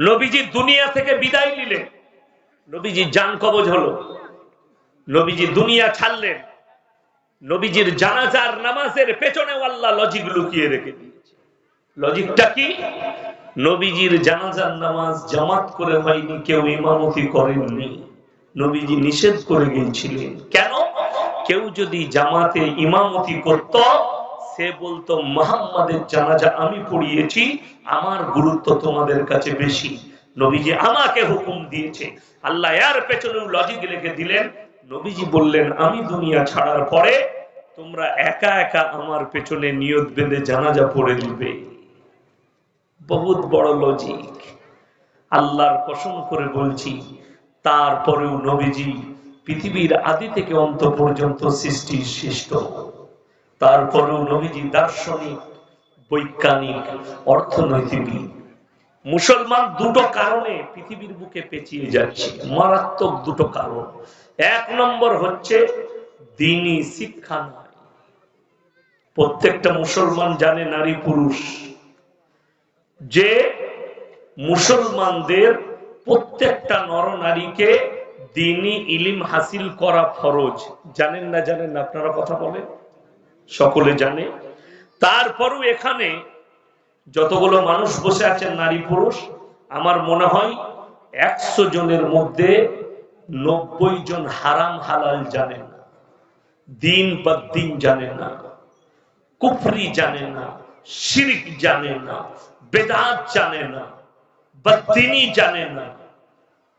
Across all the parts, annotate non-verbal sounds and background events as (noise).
নবীজি দুনিয়া থেকে বিদায় নিলেন। নবীজি জান কবজ হলো। নবীজি দুনিয়া ছাড়লেন। নবীজির জানাজার নামাজের পেছনে আল্লাহ লজিক লুকিয়ে রেখে দিয়েছে। লজিকটা কি? নবীজির জানাজার নামাজ জামাত করে হয়নি, কেউ ইমামতি করেননি। নবীজি নিষেধ করে গিয়েছিলেন। কেন? কেউ যদি জামাতে ইমামতি করত সে বলতো মোহাম্মদের জানাজা আমি পড়িয়েছি, আমার গুরুত্ব তোমাদের কাছে বেশি। নবীজি আমাকে হুকুম দিয়েছে। আল্লাহ এর পেছনেও লজিক লিখে দিলেন, নবীজি বললেন, আমি দুনিয়া ছাড়ার পরে তোমরা একা একা আমার পেছনে নিয়ত বেঁধে জানাজা পড়ে দিবে। বহুত বড় লজিক আল্লাহর কসম করে বলছি, তারপরেও নবীজি পৃথিবীর আদি থেকে অন্ত পর্যন্ত সৃষ্টির সৃষ্ট। তারপরেও নবীজি দার্শনিক, বৈজ্ঞানিক, অর্থনৈতিক। মুসলমান দুটো কারণে পৃথিবীর বুকে পেঁচিয়ে যাচ্ছে। মারাত্মক দুটো কারণ। এক নম্বর হচ্ছে দিনই শিক্ষা নয় প্রত্যেকটা মুসলমান জানে নারী পুরুষ। যে মুসলমানদের প্রত্যেকটা নরনারীকে দিনই ইলিম হাসিল করা ফরজ। জানেন না জানেন না, আপনারা কথা বলেন? সকলে জানে। তারপরও এখানে যতগুলো মানুষ বসে আছেন, নারী, পুরুষ, আমার মনে হয় একশো জনের মধ্যে নব্বই জন হারাম হালাল জানে না। দিন বা দিন জানে না। কুফরি জানে না। শিরিক জানে না। বেদাত জানে না। বা তিনি জানে না।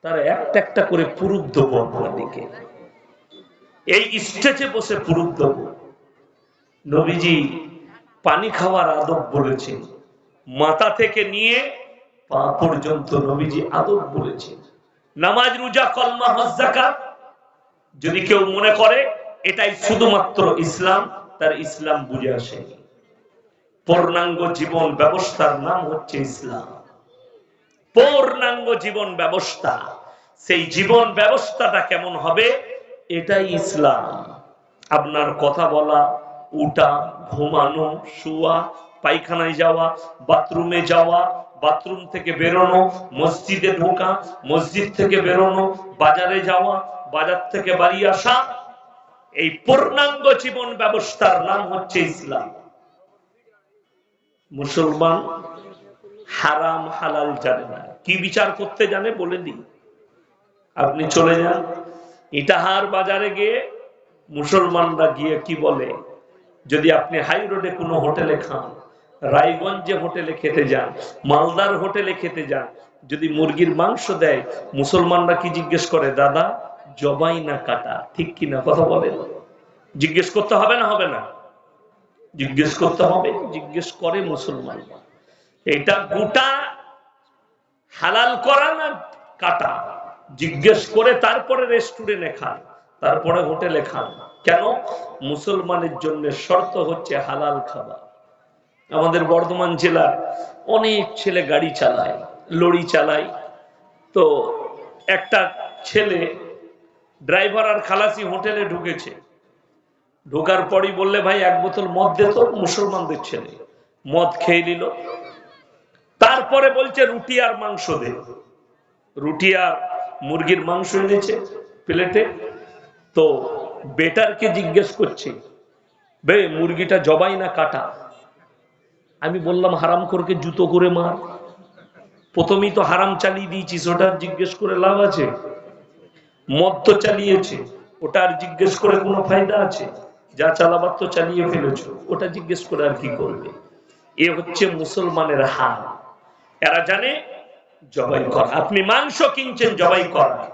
তারা একটা একটা করে পুরুষ দেবো এই স্টেজে বসে পুরুষ দেবো নবীজি পানি খাওয়ার আদব বলেছেন। মাথা থেকে নিয়ে পা পর্যন্ত নবীজি আদব বলেছেন। নামাজ, রোজা, কলমা, হজ, যাকাত যদি কেউ মনে করে, এটাই শুধুমাত্র ইসলাম, তার ইসলাম বুঝে আসেনি। পূর্ণাঙ্গ জীবন ব্যবস্থার নাম হচ্ছে ইসলাম। পূর্ণাঙ্গ জীবন ব্যবস্থা, সেই জীবন ব্যবস্থাটা কেমন হবে? এটাই ইসলাম। আপনার কথা বলা উঠা, ঘুমানো, শুয়া, পায়খানায় যাওয়া, বাথরুমে যাওয়া, বাথরুম থেকে বেরোনো, মসজিদে ঢোকা, মসজিদ থেকে বেরোনো, বাজারে যাওয়া, বাজার থেকে বাড়ি আসা, এই পূর্ণাঙ্গ জীবন ব্যবস্থার নাম হচ্ছে ইসলাম। মুসলমান হারাম হালাল জানে না। কি বিচার করতে জানে বলে দিই। আপনি চলে যান। ইটাহার বাজারে গিয়ে মুসলমানরা গিয়ে কি বলে? যদি আপনি হাই রোডে কোনো হোটেলে খান, রায়গঞ্জে হোটেলে খেতে যান, মালদার হোটেলে খেতে যান, যদি মুরগির মাংস দেয়, মুসলমানরা কি জিজ্ঞেস করে, দাদা, জবাই না কাটা? ঠিক কিনা কথা বলেন? জিজ্ঞেস করতে হবে না হবে না? জিজ্ঞেস করতে হবে, জিজ্ঞেস করে মুসলমান এটা গোটা হালাল করা না কাটা? জিজ্ঞেস করে তারপরে রেস্টুরেন্টে খান, তারপরে হোটেলে খান। কেন? মুসলমানের জন্য শর্ত হচ্ছে হালাল খাবার। আমাদের বর্ধমান জেলার অনেক ছেলে গাড়ি চালায়, লরি চালায়। তো একটা ছেলে ড্রাইভার আর খালাসি হোটেলে ঢুকেছে। ঢোকার পরই বললে, ভাই, এক বোতল মদ দে তো, মুসলমানদের ছেলে। মদ খেয়ে নিল। তারপরে বলছে, রুটি আর মাংস দে। রুটি আর মুরগির মাংস এনেছে প্লেটে। তো বেটারকে জিজ্ঞেস করছে, বে, মুরগিটা জবাই না কাটা? আমি বললাম, হারাম করকে জুতো করে মার। প্রথমেই তো হারাম চালিয়ে দিয়েছিস, ওটা জিজ্ঞেস করে লাভ আছে? মদ তো চালিয়েছে আর জিজ্ঞেস করে কোনো ফায়দা আছে? যা চালাবার তো চালিয়ে ফেলেছ, ওটা জিজ্ঞেস করে আর কি করবে? এ হচ্ছে মুসলমানের হাল। এরা জানে, জবাই কর। আপনি মাংস কিনছেন, জবাই করা।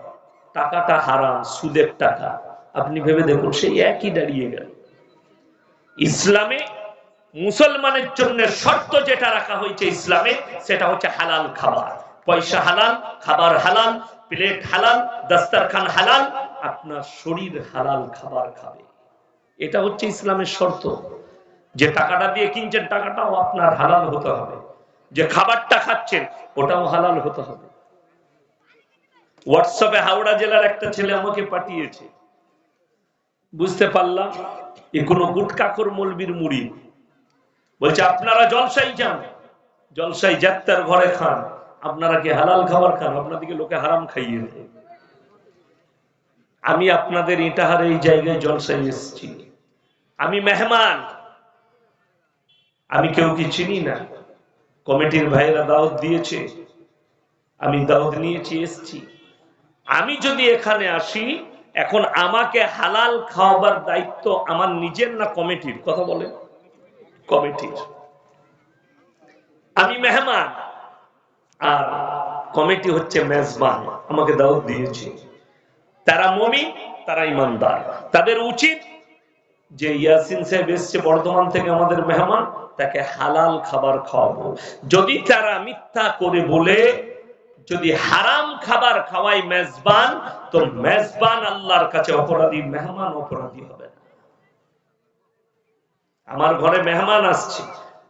টাকাটা হারাম, সুদের টাকা। আপনি ভেবে দেখুন, সেই একই দাঁড়িয়ে গেল। ইসলামে মুসলমানের জন্য শর্ত যেটা রাখা হয়েছে ইসলামে, সেটা হচ্ছে হালাল খাবার। পয়সা হালাল, খাবার হালাল, প্লেট হালাল, দস্তারখান হালাল, আপনার শরীর হালাল খাবার খাবে। এটা হচ্ছে ইসলামের শর্ত। যে টাকাটা দিয়ে কিনছেন, টাকাটাও আপনার হালাল হতে হবে। যে খাবারটা খাচ্ছেন, ওটাও হালাল হতে হবে। হোয়াটসঅ্যাপে হাওড়া জেলার একটা ছেলে আমাকে পাঠিয়েছে। বুঝতে পারলাম, এ কোনো গুটকাকর মলবির মুড়ি। বলছে, আপনারা জলসাই যান, জলসাই যাত্রার ঘরে খান, আপনারা কি হালাল খাবার খান, আপনাদেরকে লোকে হারাম খাইয়ে আমি আপনাদের ইটাহার এই জায়গায় জলসায় এসেছি। আমি মেহমান, আমি কেউ কি চিনি না? কমিটির ভাইরা দাওয়াত দিয়েছে, আমি দাওয়াত নিয়েছি, এসছি। আমি যদি এখানে আসি এখন আমাকে হালাল খাওয়াবার দায়িত্ব আমার নিজের না কমিটির? কথা বলেন। কমিটির। আমি মেহমান, আর কমিটি হচ্ছে মেজবান। আমাকে দাওয়াত দিয়েছে। তারা মমিন, তারা ইমানদার। তাদের উচিত যে ইয়াসিন সাহেব এসছে বর্ধমান থেকে আমাদের মেহমান, তাকে হালাল খাবার খাওয়াবো। যদি তারা মিথ্যা করে বলে যদি হারাম খাবার খাওয়াই মেজবান, তো মেজবান আল্লাহর কাছে অপরাধী, মেহমান অপরাধী হবে আমার ঘরে মেহমান আসছে,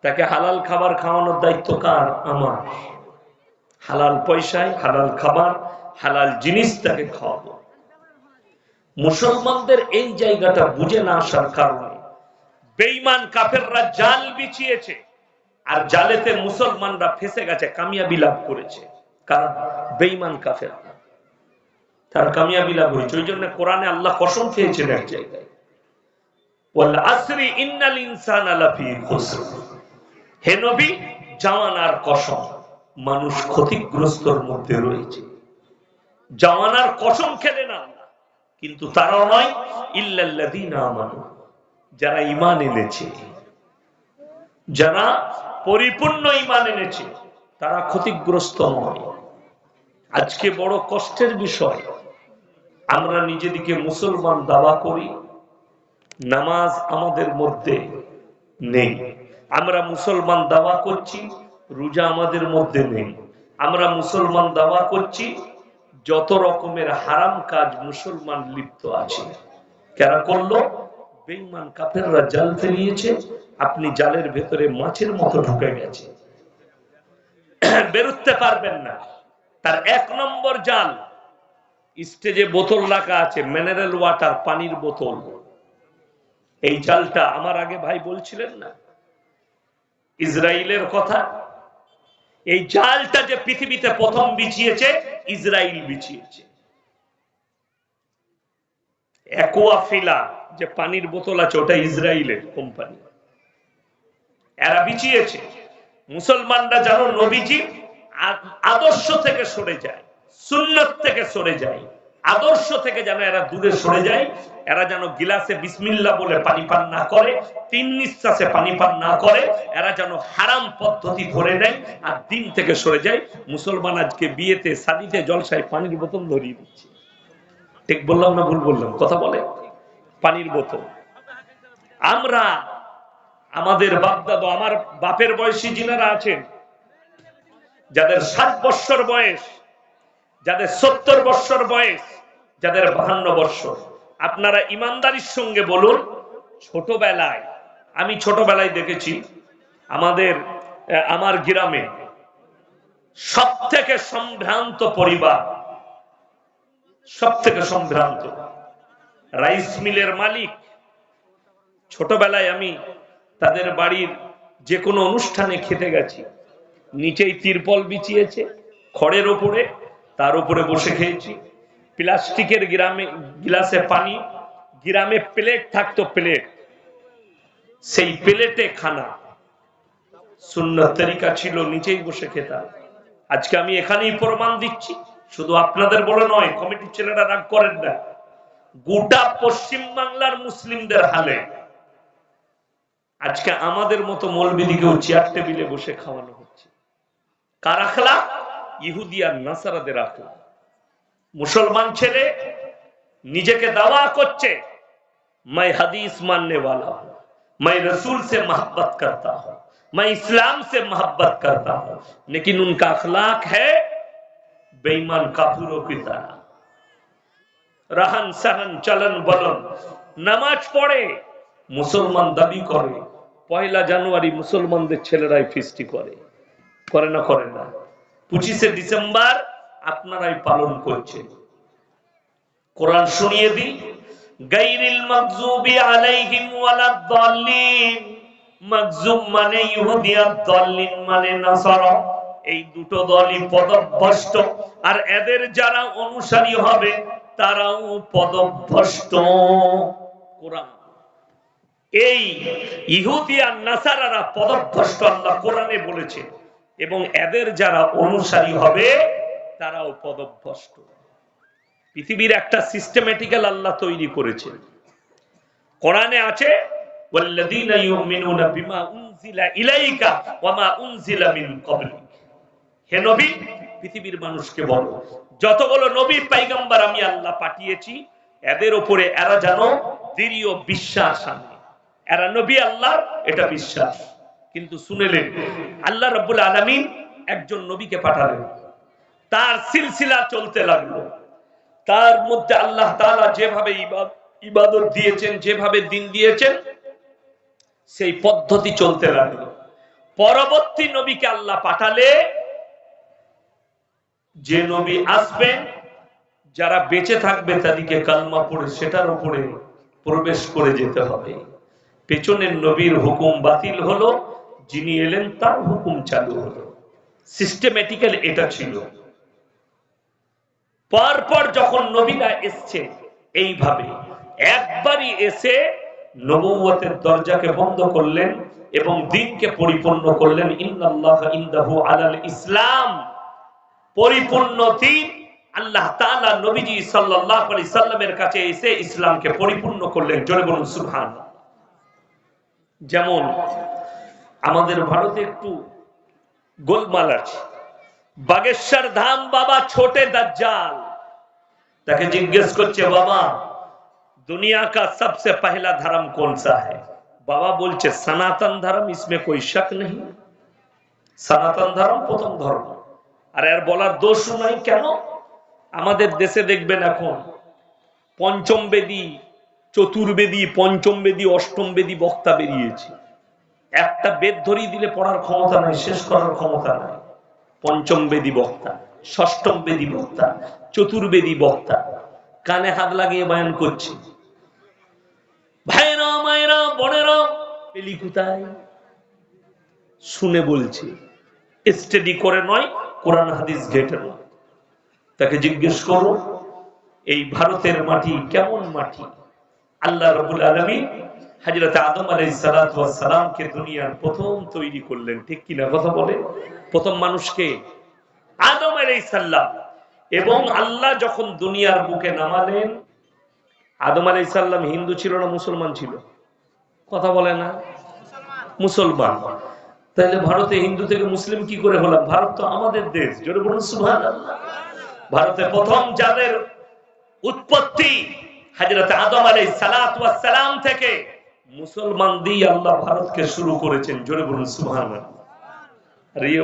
তাকে হালাল খাবার খাওয়ানোর দায়িত্ব কার? আমার। হালাল পয়সায়, হালাল খাবার, হালাল জিনিস তাকে খাওয়াবো। মুসলমানদের এই জায়গাটা বুঝে না আসার কারণে বেইমান কাফেররা জাল বিছিয়েছে, আর জালেতে মুসলমানরা ফেসে গেছে, কামিয়াবি লাভ করেছে। কারণ বেইমান কাফের। তার কামিয়াবি লাভ হয়েছে। ওই জন্য কোরআনে আল্লাহ কসম খেয়েছেন এক জায়গায়। জাওয়ানার কসম মানুষ ক্ষতিগ্রস্তর মধ্যে রয়েছে। জাওয়ানার কসম খেলে না কিন্তু তারাও নয় আমানু। যারা ঈমান এনেছে, যারা পরিপূর্ণ ঈমান এনেছে তারা ক্ষতিগ্রস্ত নয় আজকে বড় কষ্টের বিষয়, আমরা নিজেদিকে মুসলমান দাবা করি, নামাজ আমাদের মধ্যে নেই। আমরা মুসলমান দাওয়া করছি, রোজা আমাদের মধ্যে নেই। আমরা মুসলমান দাওয়া করছি, যত রকমের হারাম কাজ মুসলমান লিপ্ত আছে। কারা করল? বেইমান কাফেররা জাল ফেলিয়েছে, আপনি জালের ভেতরে মাছের মতো ঢুকে গেছে। (coughs) বেরোতে পারবেন না। তার এক নম্বর জাল, স্টেজে বোতল রাখা আছে মিনারেল ওয়াটার পানির বোতল। এই জালটা আমার আগে ভাই বলছিলেন না? ইসরায়েলের কথা? এই জালটা যে পৃথিবীতে প্রথম বিছিয়েছে ইসরায়েল বিছিয়েছে। অ্যাকোয়াফিলা যে পানির বোতল আছে, ওটা ইসরায়েলের কোম্পানি। এরা বিছিয়েছে। মুসলমানরা জানো নবীজি আদর্শ থেকে সরে যায়, সুন্নত থেকে সরে যায়, আদর্শ থেকে যেন এরা দূরে সরে যায়, এরা যেন গিলাসে বিসমিল্লা বলে পানি পান না করে, তিন নিঃশ্বাসে পানি পান না করে, এরা যেন হারাম পদ্ধতি ধরে নেয় আর দিন থেকে সরে যায়। মুসলমান আজকে বিয়েতে সাদিতে জলসায় পানির বোতল ধরিয়ে দিচ্ছে। ঠিক বললাম না ভুল বললাম? কথা বলে? পানির বোতল। আমরা আমাদের বাপ দাদু আমার বাপের বয়সী যিনারা আছেন, যাদের ষাট বৎসর বয়স, যাদের সত্তর বৎসর বয়স, যাদের বাহান্ন বৎসর। আপনারা ইমানদারির সঙ্গে বলুন, ছোটবেলায়, আমি ছোটবেলায় দেখেছি, আমাদের আমার গ্রামে সব থেকে সম্ভ্রান্ত পরিবার সব থেকে সম্ভ্রান্ত, রাইস মিলের মালিক। ছোটবেলায় আমি তাদের বাড়ির যে কোনো অনুষ্ঠানে খেতে গেছি। নিচেই তিরপল বিছিয়েছে, খড়ের ওপরে, তার উপরে বসে খেয়েছি। প্লাস্টিকের গ্রামে, গিলাসে পানি, গ্রামে প্লেট থাকতো প্লেট। সেই প্লেটে খানা। শূন্য তরিকা ছিল নিচেই বসে খেতাম। আজকে আমি এখানেই প্রমাণ দিচ্ছি, শুধু আপনাদের বলে নয়, কমিটির ছেলেরা রাগ করেন না। গোটা পশ্চিম বাংলার মুসলিমদের হালে। আজকে আমাদের মতো মলবিদিকেও চেয়ার টেবিলে বসে খাওয়ানো হচ্ছে। কার আখলা ইহুদিয়ার নাসারাদের আখলা মুসলমান ছেলে নিজেকে দাওয়া করছে, মাই হাদিস মাননে ওয়ালা হো মাই রসুল সে মোহাব্বত করতা হো মাই ইসলাম সে মোহাব্বত করতা হো লেকিন উনকা আখলাক হ্যাঁ বেঈমান কাপুরও কি তারা? রাহান সাহান চলন বলন, নামাজ পড়ে, মুসলমান দাবি করে পয়লা জানুয়ারি মুসলমানদের ছেলেরাই ফিস্টি করে। করে না করে না। পঁচিশে ডিসেম্বর আপনারাই পালন করছেন। কোরআন শুনিয়ে দিই গাইরিল মাগজুবি আলাইহিম ওয়ালাদ-দাল্লিন মাগজুব মানে দাল্লিন মানে নাসারা। এই দুটো দলই পদভ্রষ্ট। আর এদের যারা অনুসারী হবে, তারাও পদভ্রষ্ট। কোরআন। এই ইহুদি আর নাসারারা পদভ্রষ্ট আল্লাহ কোরআনে বলেছে, এবং এদের যারা অনুসারী হবে, তারাও পদভ্রষ্ট। পৃথিবীর একটা সিস্টেমেটিক্যাল আল্লাহ তৈরি করেছে। কোরআনে আছে হে নবী, পৃথিবীর মানুষকে বলো, যতগুলো নবী পাইগাম্বার আমি আল্লাহ পাঠিয়েছি, এদের ওপরে এরা যেন দৃঢ় বিশ্বাস আনে। এরা নবী আল্লাহ এটা বিশ্বাস। কিন্তু শুনেলেন, আল্লাহ রব্বুল আলমিন একজন নবীকে পাঠালেন। তার সিলসিলা চলতে লাগল। তার মধ্যে আল্লাহ তাআলা যেভাবে ইবাদত দিয়েছেন, যেভাবে দিন দিয়েছেন, সেই পদ্ধতি চলতে লাগল। পরবর্তী নবীকে আল্লাহ পাঠালে, যে নবী আসবে, যারা বেঁচে থাকবে তাদেরকে কালমা পড়ে সেটার উপরে প্রবেশ করে যেতে হবে। পেছনের নবীর হুকুম বাতিল হলো, যিনি এলেন তার হুকুম চালু হলো। সিস্টেমেটিক্যাল এটা ছিল। পরপর যখন নবীরা এসছে, এইভাবে একবারই এসে নবুয়তের দরজাকে বন্ধ করলেন এবং দিনকে পরিপূর্ণ করলেন। ইন্নাল্লাহ ইনদাহু আলাল ইসলাম। পরিপূর্ণ দিন আল্লাহ তাআলা নবীজি সাল্লাল্লাহু আলাইহি সাল্লামের কাছে এসে ইসলামকে পরিপূর্ণ করলেন। জোরে বলুন সুবহান যেমন আমাদের ভারতে একটু গোলমাল আছে। বাগেশ্বর ধাম বাবা ছোটে দাজ্জাল। তাকে জিজ্ঞেস করছে, বাবা, দুনিয়া কা সবসে পহলা ধর্ম কোন সা হ্যাঁ বাবা বলছে, সনাতন ধর্ম ইসমে কোই শক নেই। সনাতন ধর্ম প্রথম ধর্ম। আর এর বলার দোষ নাই কেন? আমাদের দেশে দেখবেন এখন পঞ্চম বেদী চতুর্বেদী পঞ্চম বেদী অষ্টম বেদী বক্তা বেরিয়েছে। একটা বেদ ধরিয়ে দিলে পড়ার ক্ষমতা নাই, শেষ করার ক্ষমতা নাই। পঞ্চম বেদী বক্তা ষষ্ঠম বেদী বক্তা, চতুর্বেদী বক্তা, কানে হাত লাগিয়ে বয়ান করছে। ভাইরা মায়েরা, বোনেরা, পেলি কোথায়? শুনে বলছে স্টাডি করে নয়, কোরআন, হাদিস ঘেটে নয়। তাকে জিজ্ঞেস করো, এই ভারতের মাটি কেমন মাটি? আল্লাহ রবুল আলমী হাজরত আদম আলাই সালামকে দুনিয়ার প্রথম তৈরি করলেন। ঠিক কিনা কথা বলে? প্রথম মানুষকে আদম আলাই সাল্লাম এবং আল্লাহ যখন দুনিয়ার বুকে নামালেন, আদম আলাই সাল্লাম হিন্দু ছিল না মুসলমান ছিল? কথা বলে না? মুসলমান। তাহলে ভারতে হিন্দু থেকে মুসলিম কি করে হলাম? ভারত তো আমাদের দেশ। জোরে বলুন সুভান ভারতে প্রথম যাদের উৎপত্তি হাজরত আদম আলাই সালাম থেকে মুসলমান দিয়ে আল্লাহ ভারতকে শুরু করেছেন। জোরে বলুন সুহান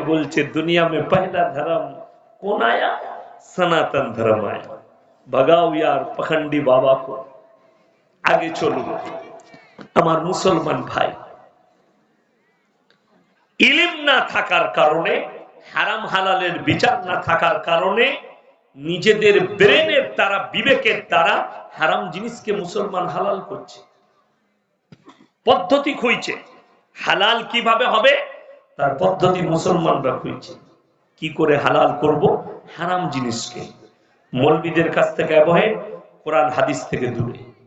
বলছে, দুনিয়া মে পহলা ধর্ম কোন আয়া সনাতন ধর্ম আয়া ভগাও ইয়ার পখন্ডি বাবা কো, আগে চলুন আমার মুসলমান ভাই, ইলিম না থাকার কারণে, হারাম হালালের বিচার না থাকার কারণে নিজেদের ব্রেনের দ্বারা বিবেকের দ্বারা হারাম জিনিসকে মুসলমান হালাল করছে। পদ্ধতি খুঁজছে। হালাল কীভাবে হবে? তার পদ্ধতি মুসলমানরা খুঁজছে। কি করে হালাল করব? হারাম জিনিসকে। মলবিদের কাছ থেকে অবহে কোরআন হাদিস থেকে দূরে।